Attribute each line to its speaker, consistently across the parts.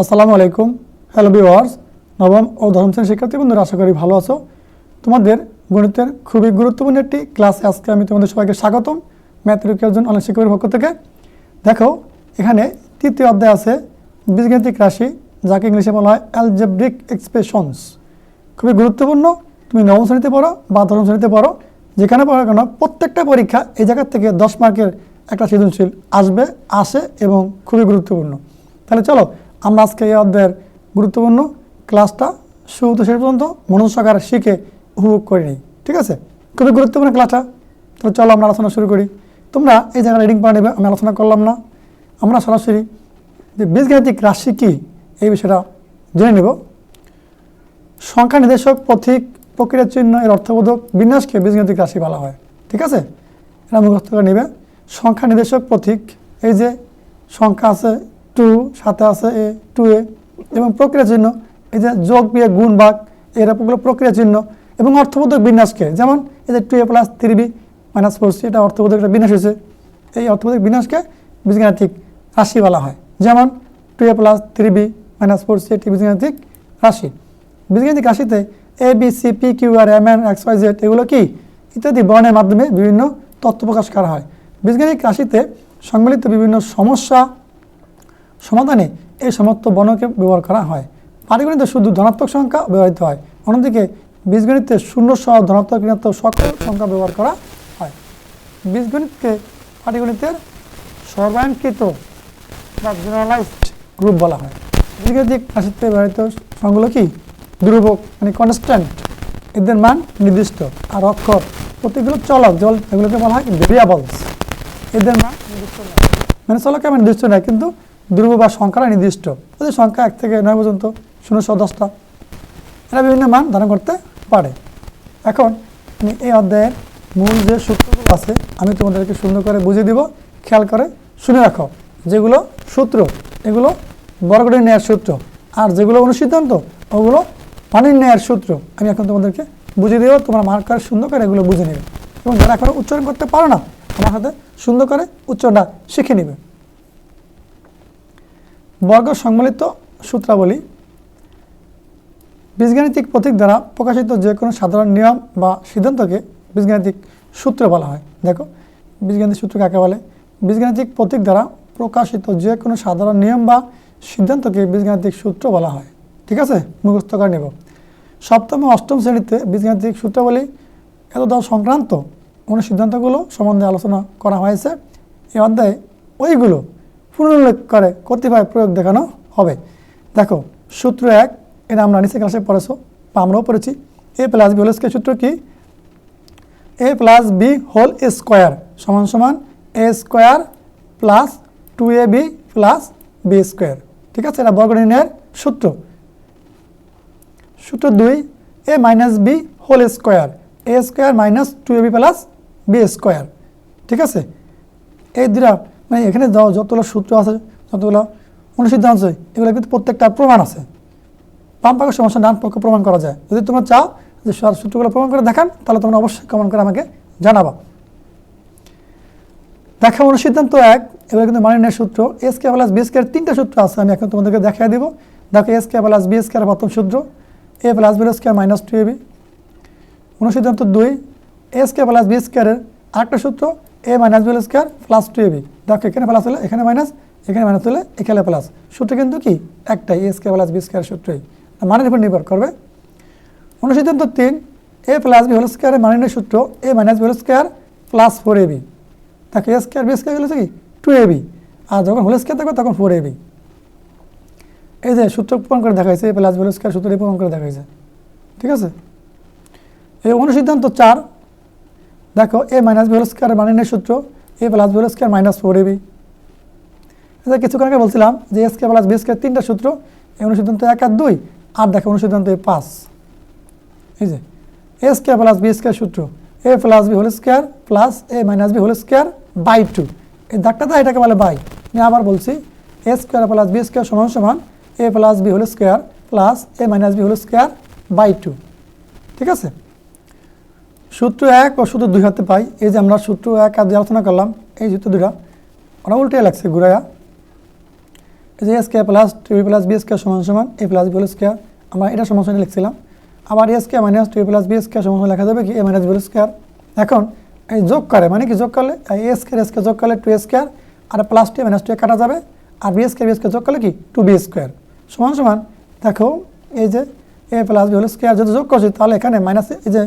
Speaker 1: আসসালামু আলাইকুম। Hello viewers নবম ও দশম শ্রেণির শিক্ষার্থী বন্ধুরা, আশা করি ভালো আছো। তোমাদের গণিতের খুবই গুরুত্বপূর্ণ একটি ক্লাসে আজকে আমি তোমাদের সবাইকে স্বাগতম ম্যাথরিকের জন্য অনেক শিক্ষকের পক্ষ থেকে। দেখো, এখানে তৃতীয় অধ্যায় আছে, বীজগাণিতিক রাশি, যাকে ইংলিশে বলা হয় অ্যালজেব্রিক এক্সপ্রেশনস খুবই গুরুত্বপূর্ণ, তুমি নবম শ্রেণীতে পড়ো বা দশম শ্রেণীতে পড়ো, যেখানে পড়ো কেন প্রত্যেকটা পরীক্ষা এই জায়গার থেকে দশ মার্কের একটা সৃজনশীল আসবে, আসে এবং খুবই গুরুত্বপূর্ণ। তাহলে চলো আমরা আজকে এই অধ্যায়ের গুরুত্বপূর্ণ ক্লাসটা শুরু শেষ পর্যন্ত মনোজ সহকারে শিখে উপভোগ করে নিই, ঠিক আছে? খুবই গুরুত্বপূর্ণ ক্লাসটা তো চলো আমরা আলোচনা শুরু করি। তোমরা এই জায়গায় রিডিং পড়া নেবে, আমি আলোচনা করলাম না। আমরা সরাসরি যে বীজগাণিতিক রাশি কী, এই বিষয়টা জেনে নেব। সংখ্যা নির্দেশক, পথিক, প্রক্রিয়া চিহ্ন, এর অর্থবোধক বিন্যাসকে বীজগাণিতিক রাশি বলা হয়, ঠিক আছে? এটা মুখস্থ করে নেবে। সংখ্যা নির্দেশক, পথিক, এই যে সংখ্যা আছে টু, সাথে আছে এ, টু এ। এবং প্রক্রিয়া চিহ্ন, এই যে যোগ বিয়ে গুণ, ভাগ এরকমগুলো প্রক্রিয়া চিহ্ন। এবং অর্থবোধক বিন্যাসকে যেমন এই যে two A plus three B minus four C এটা অর্থবোধক একটা বিন্যাস হয়েছে। এই অর্থবোধক বিন্যাসকে বীজগাণিতিক রাশি বলা হয়। যেমন two A plus three B minus four C এটি বীজগাণিতিক রাশি। বীজগাণিতিক রাশিতে A B C P Q R M N X Y Z এগুলো কি? ইত্যাদি বর্ণের মাধ্যমে বিভিন্ন তথ্য প্রকাশ করা হয়। বীজগাণিতিক রাশিতে সম্মিলিত বিভিন্ন সমস্যা সমাধানে এই সমস্ত বর্ণকে ব্যবহার করা হয়। পাটিগণিতে শুধু ধনাত্মক সংখ্যা ব্যবহৃত হয়, অন্যদিকে বীজগণিতে শূন্য সহ ধনাত্মক ঋণাত্মক সকল সংখ্যা ব্যবহার করা হয়। বীজগণিতকে পাটিগণিতের সর্বায়নকৃত বা জেনারেলাইজড গ্রুপ বলা হয়। বীজগণিতিক রাশিতে ব্যবহৃত সংখ্যাগুলো কি? ধ্রুবক মানে কনস্ট্যান্ট এদের মান নির্দিষ্ট। আর অক্ষর, প্রতিগুলো চলক জল এগুলোকে বলা হয় ভেরিয়াবলস এদের মান নির্দিষ্ট নয়। মানে চলক আমার নির্দিষ্ট নয়, কিন্তু ধ্রুব বা সংখ্যাটা নির্দিষ্ট। ওদের সংখ্যা এক থেকে নয় পর্যন্ত শূন্যশো দশটা এরা বিভিন্ন মান ধারণ করতে পারে। এখন আমি এই অধ্যায়ের মূল যে সূত্রগুলো আছে, আমি তোমাদেরকে সুন্দর করে বুঝিয়ে দিব, খেয়াল করে শুনে রাখো। যেগুলো সূত্র, এগুলো বর্গটি নেয়ার সূত্র, আর যেগুলো অনুসিদ্ধান্ত, ওগুলো পানির নেয়ার সূত্র। আমি এখন তোমাদেরকে বুঝিয়ে দেবো তোমরা মার্ক করে সুন্দর করে এগুলো বুঝে নেবে। এবং যারা এখনও উচ্চারণ করতে পারো না, আমার হাতে সুন্দর করে উচ্চারণটা শিখে নেবে। বর্গ সম্মিলিত সূত্রাবলী বীজগাণিতিক প্রতীক দ্বারা প্রকাশিত যে কোনো সাধারণ নিয়ম বা সিদ্ধান্তকে বীজগাণিতিক সূত্র বলা হয়। দেখো, বীজগাণিতিক সূত্র কাকে বলে? বীজগাণিতিক প্রতীক দ্বারা প্রকাশিত যে কোনো সাধারণ নিয়ম বা সিদ্ধান্তকে বীজগাণিতিক সূত্র বলা হয়। ঠিক আছে? মুখস্থ করে নেব। সপ্তম অষ্টম শ্রেণীতে বীজগাণিতিক সূত্রাবলী এত দল সংক্রান্ত কোনো সিদ্ধান্তগুলো সম্বন্ধে আলোচনা করা হয়েছে। এ অধ্যায়ে ওইগুলো পুনরুল্লেখ করে কতিপয় প্রয়োগ দেখানো হবে। দেখো, সূত্র এক, এটা আমরা নিচে ক্লাসে পড়েছো, বা আমরাও পড়েছি। A plus B whole square সূত্র কি? A plus B whole square সমান সমান A square plus two A B plus B square ঠিক আছে? এটা বর্গ সূত্র। সূত্র দুই A minus B whole square A square minus two A B plus B square ঠিক আছে? এই দুটা মানে এখানে যতগুলো সূত্র আছে, যতগুলো অনুসিদ্ধান্ত আছে, এগুলো কিন্তু প্রত্যেকটা প্রমাণ আছে। বাম পক্ষের সমস্যা, ডান পক্ষ প্রমাণ করা যায়। যদি তোমরা চাও যে সূত্রগুলো প্রমাণ করে দেখান, তাহলে তোমরা অবশ্যই কমেন্ট করে আমাকে জানাবা। দেখা অনুসিদ্ধান্ত এক এবার কিন্তু মানিনের সূত্র। এস কে প্লাস বি স্কোয়ার তিনটা সূত্র আছে, আমি এখন তোমাদেরকে দেখাই দিব। দেখো এস কে প্লাস বি স্কোয়ার প্রথম সূত্র A plus B square minus two A B অনুসিদ্ধান্ত দুই এস কে প্লাস বি স্কোয়ারের আরেকটা সূত্র A minus B square plus two A B দেখো, এখানে প্লাস হলে, এখানে মাইনাস এখানে মাইনাস হলে, এখানে প্লাস সূত্র কিন্তু কি? একটাই এ কে প্লাস বি স্কোয়ার সূত্রই। মানের উপর নির্ভর করবে। অনুসিদ্ধান্ত তিন এ প্লাস বি হোল স্কোয়ারের মানের সূত্র A minus B whole square plus four A B দেখো এ স্কোয়ার বি স্কোয়ার হচ্ছে কি? টু এ বি আর যখন হোল স্কোয়ার থাকবে, তখন ফোর এ বি এই যে সূত্র প্রমাণ করে দেখাইছে A plus B whole square সূত্র প্রমাণ করে দেখাইছে। ঠিক আছে? এই অনুসিদ্ধান্ত চার দেখো এ মাইনাস বি হোল স্কোয়ারের মানের সূত্র A plus B whole square minus four A B এটা কিছুক্ষণ আগে বলছিলাম যে S K plus B square তিনটা সূত্র, এই অনুসিদ্ধান্ত এক আর দুই, আর দেখো অনুসিদ্ধান্ত এ পাঁচ। এই যে S K plus B square সূত্র A plus B whole square plus A minus B whole square by two এই দাগটা তো এটাকে বলে বাই আমি আবার বলছি A square plus B square সমান সমান A plus B whole square plus A minus B whole square by two ঠিক আছে? সূত্র এক ও সূত্র দুই হাতে পাই। এই যে আমরা সূত্র এক আর দুই আলোচনা করলাম, এই সূত্র দুটা ওরা উল্টে লাগছে ঘুরাইয়া এই যে A square plus two plus B square সমান সমান এ প্লাস বি স্কোয়ার আমরা এটা সমান সমান লিখছিলাম। আবার A square minus two plus B square সমান লেখা যাবে কি? এ মাইনাস বি স্কোয়ার এখন, এই যোগ করে মানে কি যোগ করলে? এ স্কোয়ার এ স্কোয়ার যোগ করলে টু স্কোয়ার আর প্লাস টু মাইনাস টু কাটা যাবে। আর বি স্কোয়ার বি স্কোয়ার যোগ করলে কি? টু বি স্কোয়ার সমান সমান, দেখো, এই যে A plus B whole square যদি যোগ করছি, তাহলে এখানে মাইনাস এই যে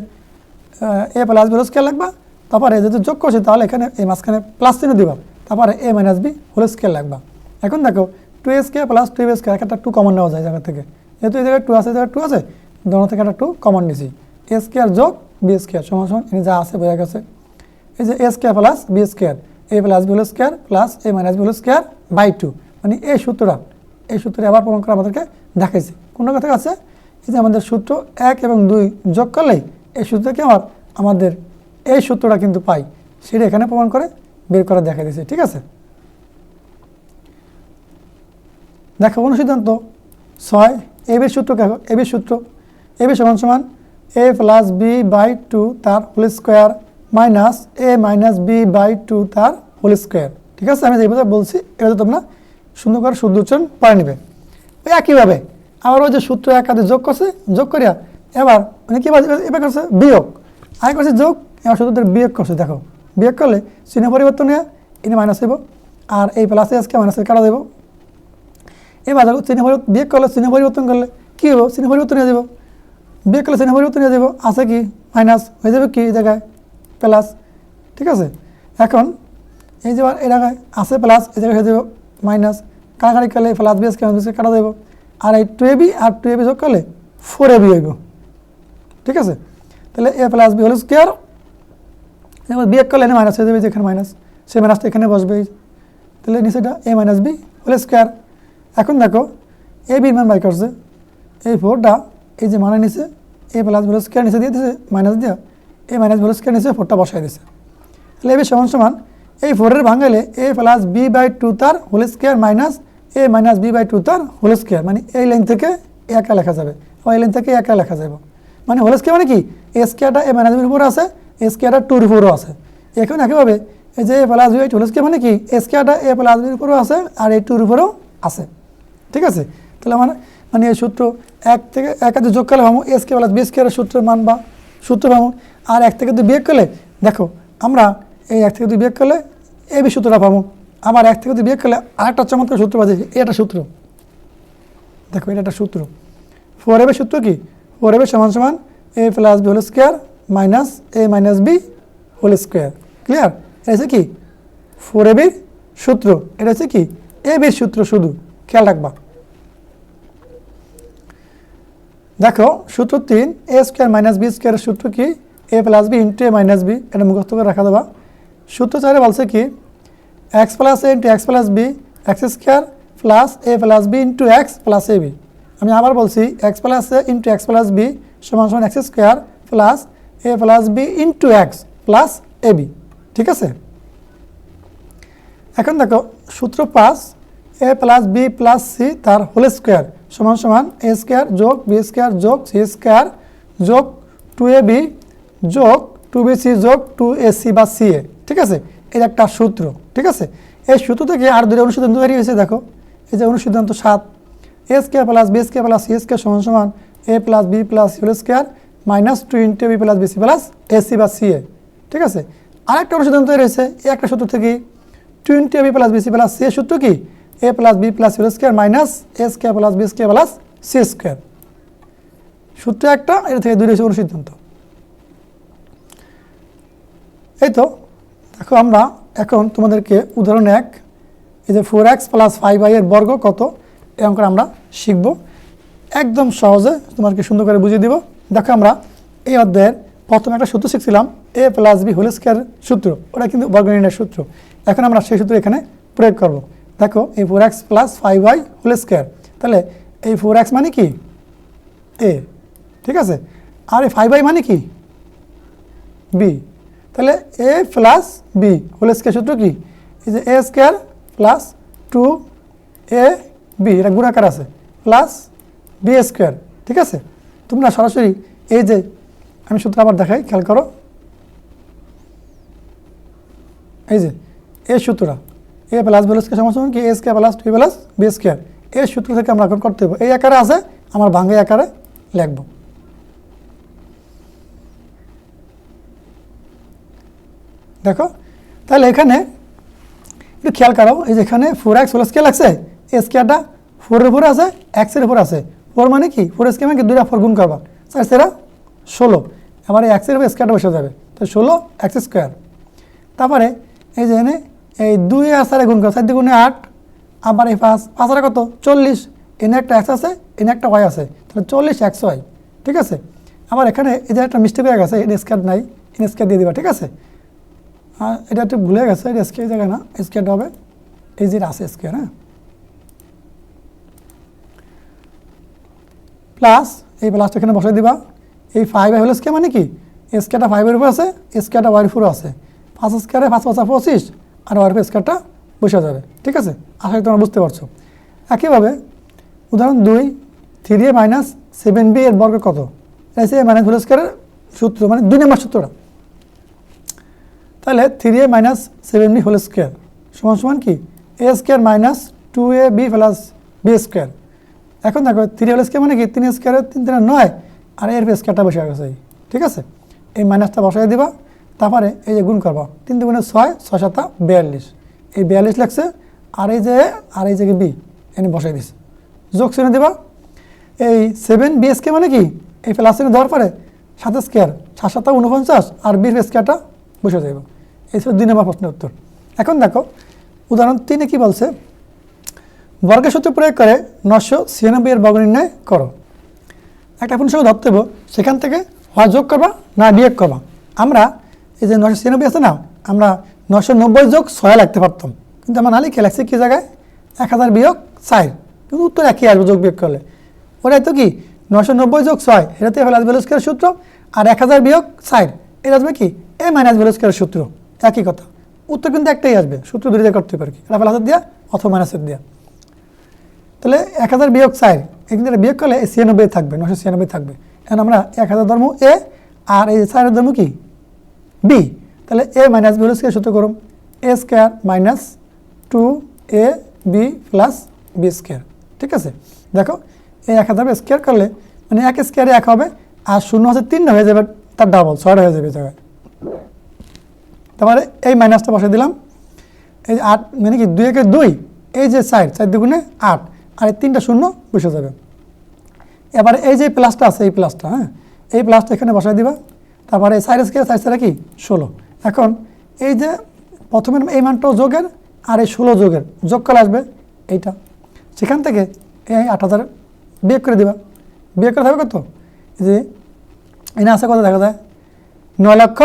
Speaker 1: A plus B whole square লাগবা, তারপরে যদি যোগ করছি তাহলে এখানে এই মাঝখানে প্লাস চিহ্ন দিবা। তারপরে A minus B whole square লাগবা। এখন দেখো two A square plus two A square একটা টু কমন নেওয়া যায় জায়গা থেকে। যেহেতু এই জায়গায় টু আছে জায়গায় টু আছে, দোনো থেকে একটা টু কমন নিছি। এ স্কোয়ার যোগ বি স্কোয়ার সমান সমান, এখানে যা আছে বোঝা গেছে। এই যে A square plus B square A plus B whole square plus A minus B whole square by two মানে এই সূত্রটা এই সূত্রে আবার প্রমাণ করে আমাদেরকে দেখাইছে। কোনো কথা আছে? এই যে আমাদের সূত্র এক এবং দুই যোগ করলেই এই সূত্র থেকে আমার, আমাদের এই সূত্রটা কিন্তু পাই। সেটা এখানে প্রমাণ করে বের করে দেখা দিয়েছে, ঠিক আছে? দেখো অনুসিদ্ধান্ত ছয় এবির সূত্র এবির সূত্র এবি সমান সমান A plus B by two তার whole square minus A minus B by two তার হোল স্কোয়ার, ঠিক আছে? আমি যেভাবে বলছি, এটা তোমরা সুন্দর করে শুদ্ধ উচ্চারণ পারে নেবে। ওই একইভাবে, আবার ওই যে সূত্র একাধিক যোগ করছে, যোগ করিয়া এবার মানে কী এবার করছে? বিয়োগ। আগে করছে যোগ, এবার সূত্রদের বিয়োগ করছে, দেখো। বিয়োগ করলে চিহ্ন পরিবর্তন হয়ে, এনে মাইনাস দেবো আর এই প্লাসে আজকে মাইনাসে কাটা দেবো। এবার দেখো, চিহ্ন বিয়োগ করলে চিহ্ন পরিবর্তন করলে কী হব চিহ্ন পরিবর্তন হয়ে যাব। বিয়োগ করলে চিহ্ন পরিবর্তন হয়ে যাব, আছে কি? মাইনাস হয়ে যাবে কি? এই জায়গায় প্লাস ঠিক আছে? এখন এই যে এই জায়গায় আছে প্লাস এই জায়গায় হয়ে যাব মাইনাস কাটাকাটি করলে প্লাস বিএসকে কাটা দেবো। আর এই টু এবি আর টু এবি যোগ করলে ফোর এবি হইব। ঠিক আছে? তাহলে A plus B whole square যেমন বিয়োগ করলে এনে মাইনাস হয়ে যাবে যেখানে মাইনাস সে মাইনাসটা এখানে বসবে। তাহলে নিচেটা A minus B whole square এখন দেখো এ বির মান বাই করছে। এই ফোরটা এই যে মানে নিচে A plus B whole square নিচে দিয়ে দিছে মাইনাস দিয়া A minus B whole square নিচে ফোরটা বসাই দিছে। তাহলে এ বি সমান সমান, এই ফোরের ভাঙালে A plus B by two তার whole square minus A minus B by two তার হোল স্কোয়ার মানে এই লাইন থেকে একা লেখা যাবে। এই লাইন থেকে একা লেখা যাবে। মানে হোল স্কোয়ার মানে কি? এ স্কোয়ারটা এ মাইনাস বির উপরে আছে এ স্কোয়ারটা টুর উপরেও আছে। এখন একইভাবে এই যে এ প্লাস বি হোল মানে কি? এ স্কোয়ারটা এ প্লাস বির উপরেও আছে আর এই টুর উপরেও আছে। ঠিক আছে? তাহলে মানে মানে এই সূত্র এক থেকে এক হাতে যোগ করলে ভাবো এস কে প্লাস বি স্কোয়ারের সূত্রের মান বা সূত্র ভাবো আর এক থেকে দুই বিয়োগ করলে দেখো, আমরা এই এক থেকে দুই বিয়োগ করলে এই বি সূত্রটা পাবো আবার এক থেকে দুই বিয়োগ করলে আরেকটা চমৎকার সূত্র পাচ্ছি এটা সূত্র। দেখো, এটা একটা সূত্র। ফোর এবের সূত্র কি? ফোর এবের সমান সমান A plus B whole square minus A minus B whole square clear এটা হচ্ছে কি? ফোর এ এবির সূত্র। এটা হচ্ছে কি? এ বির সূত্র শুধু। খেয়াল রাখবা। দেখো, সূত্র তিন এ স্কোয়ার মাইনাস বি স্কোয়ারের সূত্র কি? A plus B into A minus B এটা মুখস্থ করে রাখা দেবা। সূত্র চারে বলছে কি? X plus A into X plus B X square plus A plus B into X plus A B আমি আবার বলছি X plus A into X plus B সমান সমান X square plus A plus B into X plus A B ঠিক আছে? এখন দেখো, সূত্র পাঁচ A plus B plus C তার হোল স্কোয়ার সমান সমান এ স্কোয়ার যোগ বি স্কোয়ার যোগ সি স্কোয়ার যোগ টু এ বি যোগ টু বি সি যোগ টু এ সি বা সি এ ঠিক আছে? এটা একটা সূত্র, ঠিক আছে? এই সূত্র থেকে আর দুটো অনুসিদ্ধান্ত তৈরি হয়েছে দেখো। এই যে অনুসিদ্ধান্ত সাত A square plus B square plus C square সমান সমান A plus B plus whole square minus two into B plus B C plus A C বা সি এ ঠিক আছে? আরেকটা অনুসিদ্ধান্ত তৈরি হয়েছে এই একটা সূত্র থেকে two into B plus B C plus C এর সূত্র কি? A plus B plus whole square minus A square plus B square plus C square সূত্র একটা, এটা থেকে দুই রয়েছে অনুসিদ্ধান্ত এই তো, দেখো আমরা এখন তোমাদেরকে উদাহরণ এক, এই যে four X plus five I এর বর্গ কত? এই অঙ্কটা আমরা শিখব। একদম সহজে তোমাকে সুন্দর করে বুঝিয়ে দিব। দেখো আমরা এই অধ্যায়ের প্রথমে একটা সূত্র শিখছিলাম A plus B whole square সূত্র। ওটা কিন্তু বর্গনির্ণয়ের সূত্র। এখন আমরা সেই সূত্র এখানে প্রয়োগ করব। দেখো, এই four X plus five Y whole square তাহলে এই ফোর এক্স মানে কি? এ ঠিক আছে? আর এই ফাইভ ওয়াই মানে কি? বি তাহলে A plus B whole square সূত্র কি? এই যে A square plus two A B এটা গুণাকার আছে। প্লাস বি স্কোয়ার ঠিক আছে? তোমরা সরাসরি এই যে, আমি সূত্র আবার দেখাই, খেয়াল করো। এই যে এ সূত্রটা এ প্লাস বি স্কোয়ার সমান কি? A square plus two plus B square এই সূত্র থেকে আমরা এখন করতে হবে এই আকারে আছে, আমার ভাঙ্গে আকারে লিখব। দেখো, তাহলে এখানে একটু খেয়াল করো, এই যে এখানে ফোর এক্স হোল স্কেল আছে এই স্কেয়ারটা ফোরের উপরে আছে এক্সের উপরে আছে। ফোর মানে কি? ফোর স্কেয়ার মানে কি? দুইটা ফোর গুণ করবা। চার সেরা ষোলো। এবার এই এক্সের উপরে স্কোয়ারটা বসে যাবে। তো ষোলো এক্স স্কোয়ার তারপরে এই যে এনে এই দুই আর আসারে গুণ করো, চার গুণে আট। আবার এই পাঁচ পাঁচ আর কত? চল্লিশ। এনে একটা এক্স আছে, এনে একটা ওয়াই আছে। তাহলে চল্লিশ একশো ওয়াই ঠিক আছে? আবার এখানে এই যে একটা মিষ্টি হয়ে গেছে এন স্কোয়ার নাই এন স্কোয়ার দিয়ে দিবা। ঠিক আছে? এটা একটু ভুলে গেছে এটা স্কোয়ার জায়গায় না স্কোয়ারটা হবে, এই যে আছে স্কোয়ার হ্যাঁ? প্লাস এই প্লাসটা এখানে বসাই দিবা। এই ফাইভ হলো স্কোয়ার মানে কি? স্কোয়ারটা ফাইভের উপর আছে স্কোয়ারটা ওয়ার উপরও আছে। পাঁচ স্কোয়ারে পাঁচ পাঁচ পঁচিশ, আর ওয়ার উপর স্কোয়ারটা বসে যাবে। ঠিক আছে? আশা করি তোমরা বুঝতে পারছ। একইভাবে উদাহরণ দুই three A minus seven B এর বর্গ কত? এসে মাইনাস হোল স্কোয়ারের সূত্র মানে দুই নম্বর সূত্রটা। তাহলে three A minus seven B whole square সমান সমান কি? A square minus two A B plus B square এখন দেখো থ্রি হোল স্কোয়ার মানে কি? তিন স্কোয়ারের তিন তিন নয়। আর এর স্কোয়ারটা বসে গেছে ঠিক আছে? এই মাইনাসটা বসাই দিবা, তারপরে এই যে গুণ করবা, তিন দুগুণে ছয় ছয় সাতা বিয়াল্লিশ। এই বিয়াল্লিশ লাগছে আর এই যে, আর এই যে বি এনে বসাই দিছে। যোগ চিহ্ন দিবা, এই সেভেন বি স্কে মানে কি? এই প্লাস চিহ্ন দেওয়ার পরে সাত স্কোয়ার সাত সাতা উনপঞ্চাশ, আর বির স্কোয়ারটা বসে যাইব। এই ছিল দুই নম্বর প্রশ্নের উত্তর। এখন দেখো, উদাহরণ তিনে কি বলছে? বর্গের সূত্র প্রয়োগ করে নশো ছিয়ানব্বই এর বর্গ নির্ণয় করো। একটা কোন সময় ধরতে সেখান থেকে হয় যোগ করবা না বিয়োগ করবা? আমরা এই যে নশো ছিয়ানব্বই আছে না, আমরা নশো নব্বই যোগ ছয় লাগতে পারতাম। কিন্তু আমার নালি লাগছে কী জায়গায়? এক হাজার বিয়োগ চার। কিন্তু উত্তর একই আসবে যোগ বিয়োগ করলে। ওটাই তো কি? নশো নব্বই যোগ ছয়, এটাতে ফেলাস বেলস্কের সূত্র, আর এক হাজার বিয়োগ চার, এটা আসবে কি? এ মাইনাস বেলস্কের সূত্র। একই কথা। উত্তর কিন্তু একটাই আসবে, সূত্র দুইটা করতে পারি কি। এটা ফেলাসের দিয়া অথবা মাইনাসের দিয়া। তাহলে এক হাজার বিয়োগ চার, এখানে বিয়োগ করলে ছিয়ানব্বই থাকবে, নশো ছিয়ানব্বই থাকবে। এখন আমরা এক হাজার ধর্ম এ, আর এই চারের ধর্ম কি? বি। তাহলে এ মাইনাস বি হলো স্কোয়ার সূত্র করুন। A square minus two A B plus B square ঠিক আছে? দেখো এই এক হাজার স্কোয়ার করলে মানে এক স্কোয়ারে এক হবে, আর শূন্য হচ্ছে তিন হয়ে যাবে, তার ডাবল ছয়টা হয়ে যাবে জায়গায়। তারপরে এই মাইনাসটা বসে দিলাম। এই আট মানে কি, দুই একে দুই, এই যে সাইড চার দুগুণে আট। আর তিনটা শূন্য বসে যাবে। এবারে এই যে প্লাসটা আছে, এই প্লাসটা হ্যাঁ? এই প্লাসটা এখানে বসাই দিবা। তারপরে সাইড স্কেয়ার সাইড কি? ষোলো। এখন এই যে প্রথমের এই মানটাও যোগের আর এই ষোলো যোগের যোগ করে আসবে এইটা। সেখান থেকে এই আট হাজার বিয়োগ করে দিবা। বিয়োগ করে থাকবে কত? যে এনে আছে কত দেখা যায়? নয় লক্ষ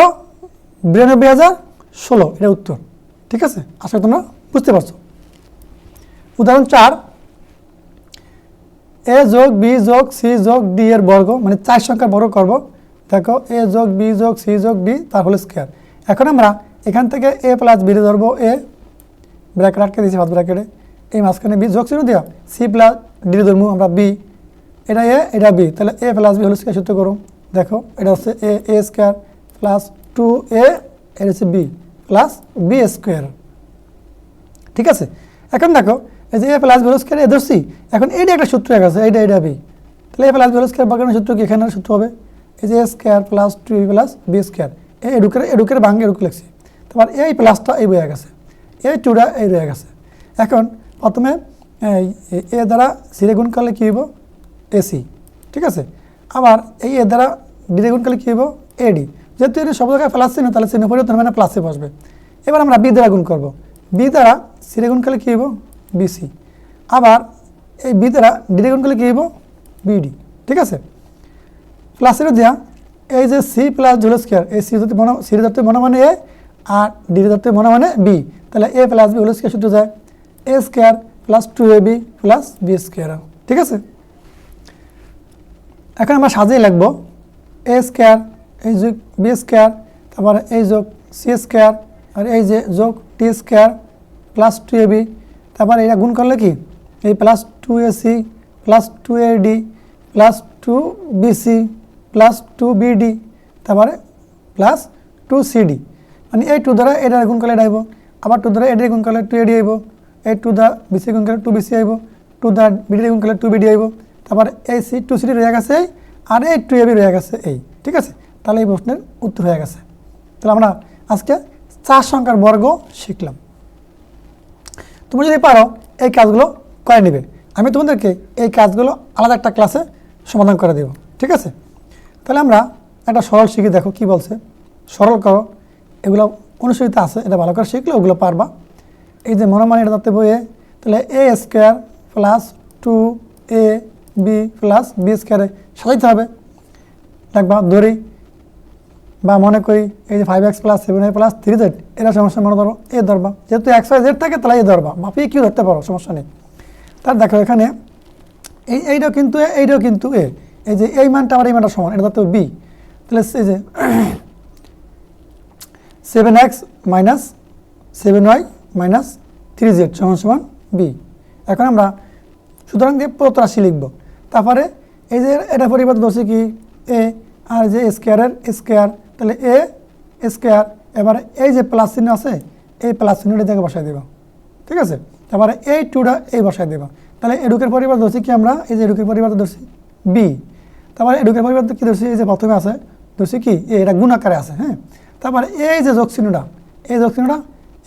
Speaker 1: বিরানব্বই হাজার ষোলো। এটা উত্তর। ঠিক আছে? আশা তোমরা বুঝতে পারছ। উদাহরণ চার এ যোগ বি যোগ সি যোগ ডি এর বর্গ মানে চার সংখ্যার বর্গ করব। দেখো, এ যোগ বি যোগ সি যোগ ডি, তার হলো স্কোয়ার। এখন আমরা এখান থেকে এ প্লাস বি ধরবো, এ, ব্র্যাকেট আটকে দিয়েছি ফার্স্ট ব্র্যাকেটে। এই মাঝখানে বি, যোগ চিহ্ন দেওয়া সি প্লাস ডি ধরবো আমরা বি। এটা এ, এটা বি। তাহলে এ প্লাস বি হলো স্কোয়ার সূত্র করুন দেখো, এটা হচ্ছে A A square plus two A, এটা হচ্ছে বি, প্লাস বি স্কোয়ার। ঠিক আছে? এখন দেখো এই যে A plus B square A ধরছি, এখন এইটা একটা সূত্র হয়ে গেছে এইটা এটা বি তাহলে এ প্লাস বি স্কোয়ার বাগানের সূত্র কি? এখানে সূত্র হবে। এই যে A square plus two plus B square A এডুকের এডুকের ভাঙ্গে এডুকে লিখছি। তারপর এই প্লাসটা এই বয়ে গেছে। এই টুটা এই রয়ে গেছে। এখন প্রথমে এ দ্বারা সিরে গুণ করলে কী হইব? এসি ঠিক আছে? আবার এই এ দ্বারা ডিরে গুণ করলে কী হইব? এডি যেহেতু এটা সব জায়গায় প্লাস চিহ্ন, তাহলে চিহ্ন পরিবর্তন মানে প্লাসে বসবে। এবার আমরা বি দ্বারা গুণ করব। বি দ্বারা সিরে গুণ করলে কী হইব? বিসি আবার এই বি দ্বারা ডিরে গুণ করলে কী হইব? বিডি ঠিক আছে? প্লাসের দেওয়া এই যে সি প্লাস জুলো স্কোয়ার এই সি ধরতে মনে সি ধরতে মনে মানে এ আর ডি ধরতে মনে মানে বি তাহলে A plus B whole square সূত্র যায় A square plus two A B plus B square ঠিক আছে? এখন আমরা সাজিয়ে লিখব এ স্কোয়ার এই যোগ বি স্কোয়ার তারপরে এই যোগ সি স্কোয়ার আর এই যে যোগ টি square plus two A B তারপরে এটা গুণ করলে কি? এই plus two A C plus two A D plus two B C plus two B D তারপরে প্লাস টু সিডি মানে এই টু দ্বারা এটা গুণ করলে এটা আবার টু দ্বারা এডি গুণ করলে টু এডি আইব এই টু দ্বারা বিসি গুণ করলে টু বিসি আইব টু দ্বারা বিডি গুণ করলে টু বিডি আইব তারপর এই সি টু সিটি রয়ে গেছে আর এই টু এবি রয়ে গেছে এই। ঠিক আছে? তাহলে এই প্রশ্নের উত্তর হয়ে গেছে। তাহলে আমরা আজকে চার সংখ্যার বর্গ শিখলাম। তুমি যদি পারো, এই কাজগুলো করে নেবে। আমি তোমাদেরকে এই কাজগুলো আলাদা একটা ক্লাসে সমাধান করে দেব, ঠিক আছে? তাহলে আমরা একটা সরল শিখে দেখো কি বলছে। সরল করো, এগুলো অনুসূচিত আছে, এটা ভালো করে শিখলে ওগুলো পারবা। এই যে মনোমান এটা ধরতে বইয়ে, তাহলে A square plus two A B plus B স্কোয়ারে সাজাইতে হবে। দেখবা ধরি বা মনে করি এই যে five X plus seven A plus three Z এরা সমস্যা মনে ধরো এ ধরবা। যেহেতু এক্স ওয়াই জেড থাকে, তাহলে এ ধরবা। বা পি কিউ ধরতে পারো, সমস্যা নেই। তার দেখো এখানে, এই, এইটাও কিন্তু এ এইটাও কিন্তু এ এই যে এই মানটা আমার এই মানটা সমান, এটা ধরতে বি তাহলে এই যে seven X minus seven Y minus three Z সমান সমান বি এখন আমরা, সুতরাং দিয়ে প্রত রাশি লিখব। তারপরে এই যে এটা পরিবর্তন ধরছি কি? এ আর যে স্কোয়ারের স্কোয়ার তাহলে এ স্কোয়ার, এবারে এই যে প্লাস চিহ্ন আছে, এই প্লাস চিহ্নটি দেখে বসাই দেব। ঠিক আছে? তারপরে এই টুটা এই বসাই দেব। তাহলে এডুকের পরিবার ধরছি কি আমরা? এই যে এডুকের পরিবার ধরছি বি তারপরে এডুকের পরিবার কি ধরছি? এই যে প্রথমে আছে, ধরছি কি? এটা গুণ আকারে আছে হ্যাঁ? তারপরে এই যে যোগ চিহ্নটা, এই যোগ চিহ্নটা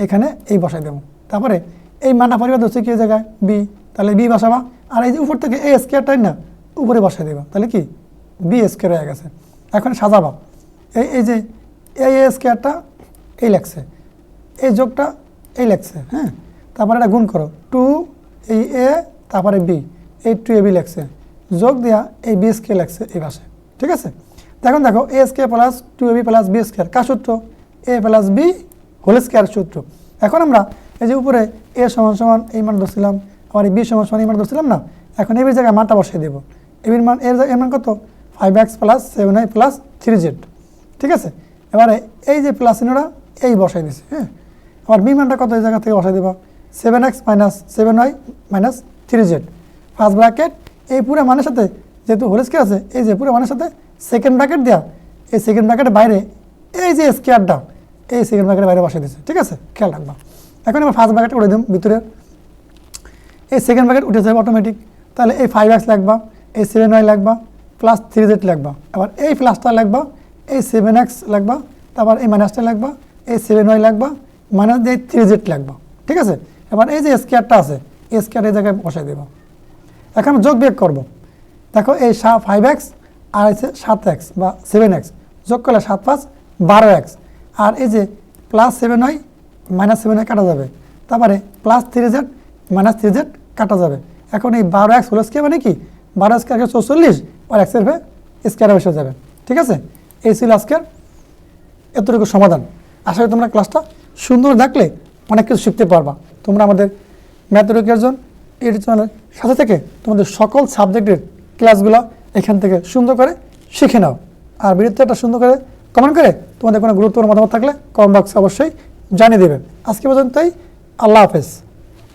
Speaker 1: এখানে এই বসাই দেবো। তারপরে এই মানটা পরিবার ধরছি কি জায়গায়? বি তাহলে বি বসাবা। আর এই যে উপর থেকে এই স্কোয়ারটাই না, উপরে বসাই দেবা। তাহলে কি? বি স্কোয়ার হয়ে গেছে। এখন সাজাবা। এই এই যে এই স্কোয়ারটা এই লেখছে। এই যোগটা এই লেখছে হ্যাঁ? তারপরে এটা গুণ করো। টু এই এ তারপরে বি এই টু এ বি লেখছে। যোগ দেওয়া এই বি স্কে লেখছে এই পাশে। ঠিক আছে? এখন দেখো A square plus two A B plus B square কার সূত্র? A plus B whole square সূত্র। এখন আমরা এই যে উপরে এ সমান সমান এই মান ধরছিলাম, আবার এই বি সমান সমান এই মান ধরছিলাম না, এখন এবির জায়গায় মানটা বসিয়ে দেবো। এবির মান এর এর মান কত? Five X plus seven I plus three Z ঠিক আছে? এবারে এই যে প্লাস চিহ্নটা, এই বসাই দিছে হ্যাঁ? আবার বি মানটা কত এই জায়গা থেকে বসাই দেবা? Seven X minus seven Y minus three Z first bracket এই পুরো মানের সাথে যেহেতু হোল স্কেয়ার আছে, এই যে পুরো মানের সাথে সেকেন্ড ব্র্যাকেট দেওয়া এই সেকেন্ড ব্র্যাকেটের বাইরে এই যে স্কেয়ারটা এই সেকেন্ড ব্র্যাকেটের বাইরে বসাই দিছে, ঠিক আছে? খেয়াল রাখবা। এখন আমরা ফার্স্ট ব্র্যাকেট উঠে দিম ভিতরে। এই সেকেন্ড ব্র্যাকেট উঠে যাবে অটোমেটিক তাহলে এই ফাইভ এক্স লাগবা, এই সেভেন ওয়াই লাগবা প্লাস থ্রি জেড লাগবা। আবার এই প্লাসটা লাগবা এই সেভেন এক্স লাগবা, তারপর এই মাইনাসটা লাগবা এই সেভেন ওয়াই লাগবা মাইনাস দিয়ে থ্রি জেড লাগবা, ঠিক আছে? এবার এই যে স্কেয়ারটা আছে, এই স্কেয়ার এই জায়গায় বসাই দেবো। এখন যোগ বিয়োগ করব। দেখো এই সা ফাইভ এক্স আর হচ্ছে সাত এক্স বা সেভেন এক্স যোগ করলে সাত পাঁচ, বারো এক্স আর এই যে plus seven Y minus seven Y কাটা যাবে। তারপরে plus three Z minus three Z কাটা যাবে। এখন এই বারো এক্স হলো স্কেয়ার মানে কি? বারো স্কেয়ার চৌচল্লিশ, আর এক্সের স্কেয়ারে বসে যাবে, ঠিক আছে? এই ছিল আজকের এতটুকু সমাধান। আশা করি তোমরা ক্লাসটা সুন্দর দেখলে অনেক কিছু শিখতে পারবা। তোমরা আমাদের ম্যাথেরিকেশন ইউটিউব চ্যানেলের সাথে থেকে তোমাদের সকল সাবজেক্টের ক্লাসগুলো এখান থেকে সুন্দর করে শিখে নাও। আর ভিডিওতে একটা সুন্দর করে কমেন্ট করে তোমাদের কোনো গুরুত্বপূর্ণ মতামত থাকলে কমেন্ট বক্সে অবশ্যই জানিয়ে দেবে আজকে পর্যন্তই, আল্লাহ হাফেজ।